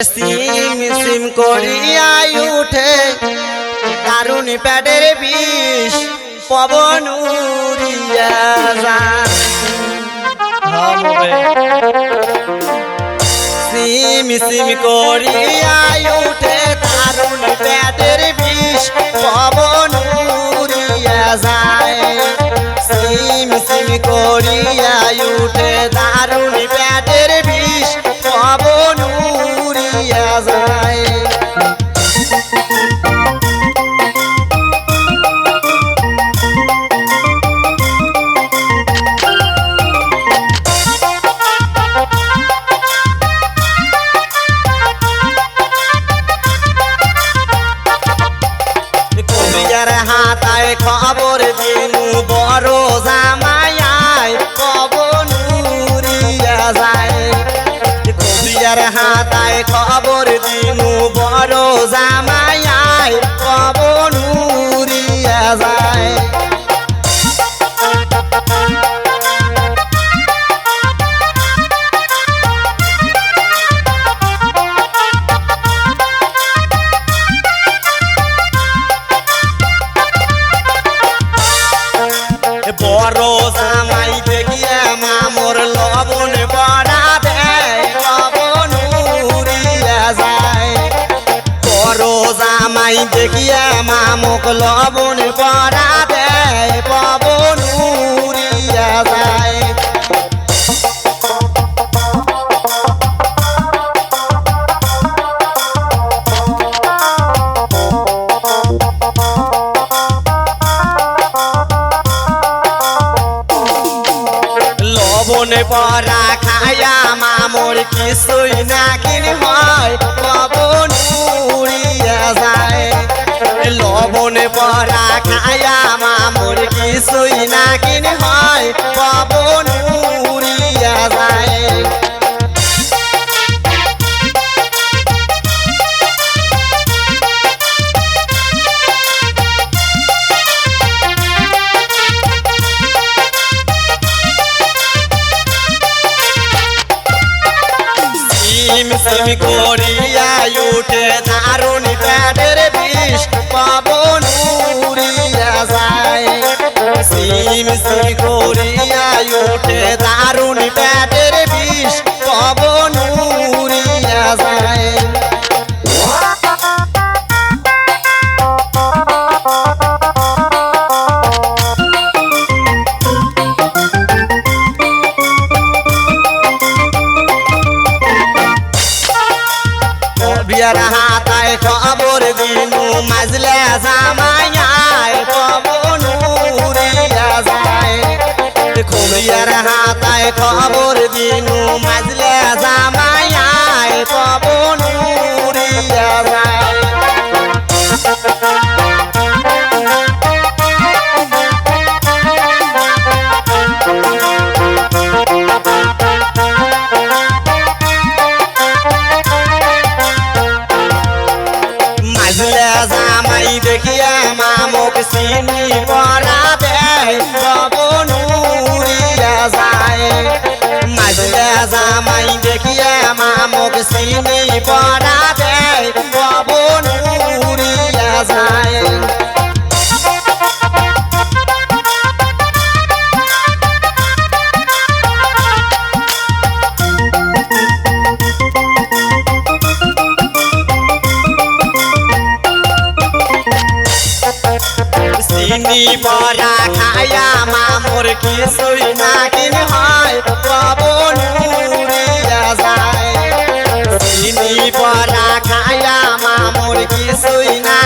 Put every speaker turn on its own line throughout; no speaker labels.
সিম সিম করিয়াই উঠে দারুণ প্যাডের বিষ পবন উড়িয়া যায়। সিম সিম করিয়াই উঠে দারুণ প্যাডের বিষ পবন উড়িয়া যায়। সিম সিম করিয়াই উঠে দারুণ বড় জামায়ায় পবন উড়িয়া যায় কবিয়ার হাতায় খবর দিনু বড় জামায়ায় বড় জামাই দেখিয়া মামর লবণ বড়া দেয় লবণ উড়িয়া যায়। বড় জামাই দেখিয়া মামক লবণ বড়া লবণ পরা খায়া মামর কিছুই না কিনে হয়, লবণ উড়িয়া যায়। লবণ পরা খায়া মামর কিছুই না কিনে করিয়া উঠে দারুণ প্যাটের বিষ পবন উড়িয়া যায়। সিম সিম করিয়া উঠে দারুণ বিয়ার হাতায় খবর দিনু, মাজলে জামায়ায় পবন উড়িয়া যায়। খুবিয়ার হাতায় খবর দিনু, মাজলে জামায়ায় জামাই দেখিয়া মামক চিনি পবন উড়িয়া যায়। মাজলে জামাই দেখিয়া মামক চিনি দেয় পবন যায়। চিনি পরা খায়া মামর কিছুই না কিন হয়? পবন উড়িয়া যায়। চিনি পরা খায়া মামর কিছুই না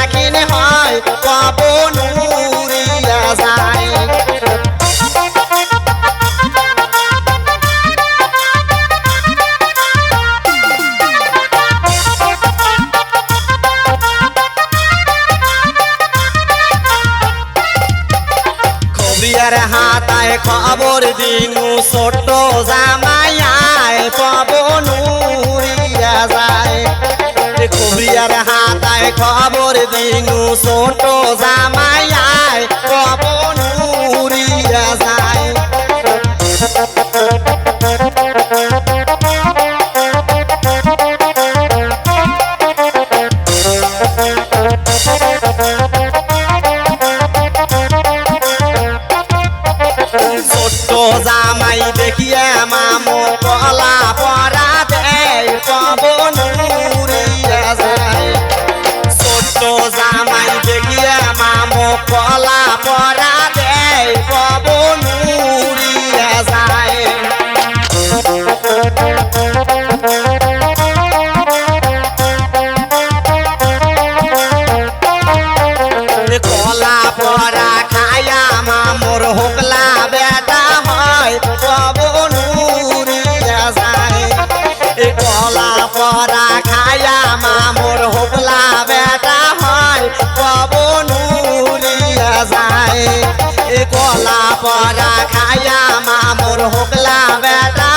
হাতায় খবর দিনু ছোট জামায়ায় পবন উড়িয়া যায়। কবিয়ার হাতায় খবর দিনু ছোট জামায়ায় মামোর হোকলা বেটা